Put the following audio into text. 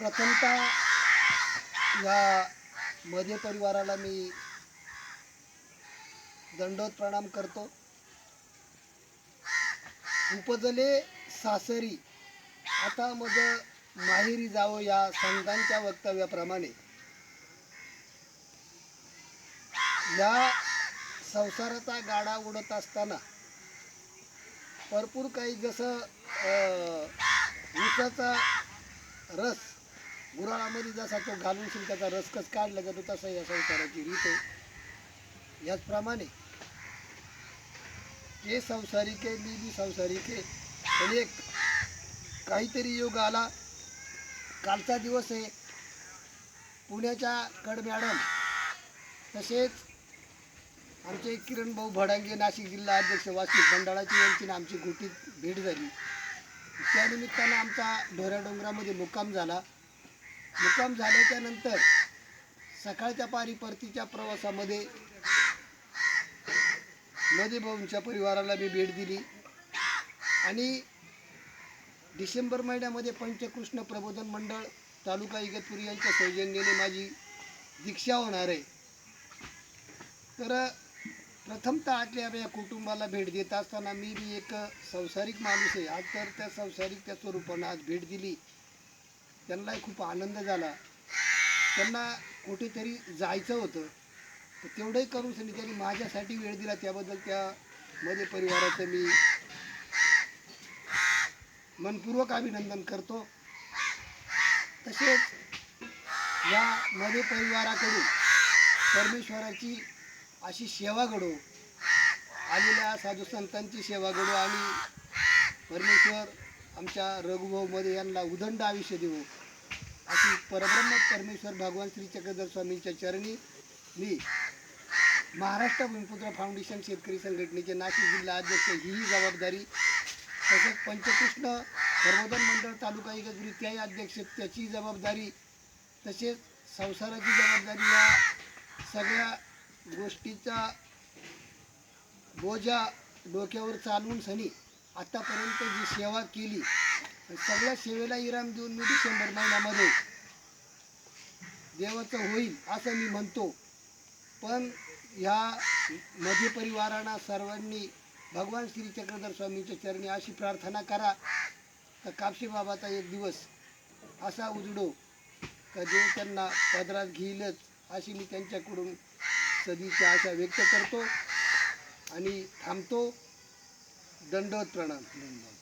प्रथमतः या मध्ये परिवाराला मी दंडोत प्रणाम करतो. उपजले सासरी आता मग माहेरी जावं या संतांच्या वक्तव्याप्रमाणे. या संसाराचा गाडा उडत असताना भरपूर काही जसं अं, ऊसाचा रस गुराळामध्ये जसा तो घालून त्याचा रस काढला जातो तसा या संसाराची रीत आहे. याचप्रमाणे हे संसारिक आहे मी बी संसारिक. आहे पण एक काहीतरी योग आला. कालचा दिवस आहे. पुण्याच्या कड मॅडम. तसेच आमचे किरण भाऊ भडांगे नाशिक जिल्हा अध्यक्ष वाशिक मंडळाची यांची आमची गोटीत भेट झाली. त्यानिमित्तानं आमचा ढोऱ्या डोंगरामध्ये मुक्काम झाला. मुक्काम झाल्याच्यानंतर सकाळच्या पारी परतीच्या प्रवासामध्ये मध्ये भाऊंच्या परिवाराला मी भेट दिली. आणि डिसेंबर महिन्यामध्ये पंचकृष्ण प्रबोधन मंडळ तालुका इगतपुरी यांच्या सौजन्याने माझी दीक्षा होणार आहे. तर प्रथमतः आटल्या या कुटुंबाला भेट देत असताना मी बी एक संसारिक माणूस आहे. आज तर त्या संसारिक त्या स्वरूपानं आज भेट दिली. त्यांनाही खूप आनंद झाला. त्यांना कुठेतरी जायचं होतं. तर तेवढंही करून सनी त्यांनी माझ्यासाठी वेळ दिला. त्याबद्दल त्या मध्ये परिवाराचं मी मनपूर्वक अभिनंदन करतो. तसेच या मध्ये परिवाराकडून परमेश्वराची अशी सेवा घडो. आलेल्या साधू संतांची सेवा घडो. आणि परमेश्वर आमच्या रघुभाऊमध्ये यांना उदंड आयुष्य देऊ परब्रह्म परमेश्वर भगवान श्री चक्रधर स्वामींच्या चरणी मी महाराष्ट्र भूमिपुत्र फाउंडेशन शेतकरी संघटनेचे नाशिक जिल्हा अध्यक्ष ही जबाबदारी तसेच पंचकृष्ण प्रबोधन मंडळ तालुका एकत्रित त्याही अध्यक्ष त्याची जबाबदारी तसेच संसाराची जबाबदारी या सगळ्या गोष्टीचा बोजा डोक्यावर चालवून सनी आतापर्यंत जी सेवा केली सगळ्या सेवेला इराम देऊन मी डिसेंबर महिन्यामध्ये देवाचं होईल असं मी म्हणतो. पण ह्या मधी परिवारांना सर्वांनी भगवान श्री चक्रधर स्वामींच्या चरणी अशी प्रार्थना करा का कापशी बाबाचा एक दिवस असा उजडो का देव त्यांना पदरात घेईलच अशी मी त्यांच्याकडून सदीच्या आशा व्यक्त करतो आणि थांबतो. दंडवत प्रणाम. धन्यवाद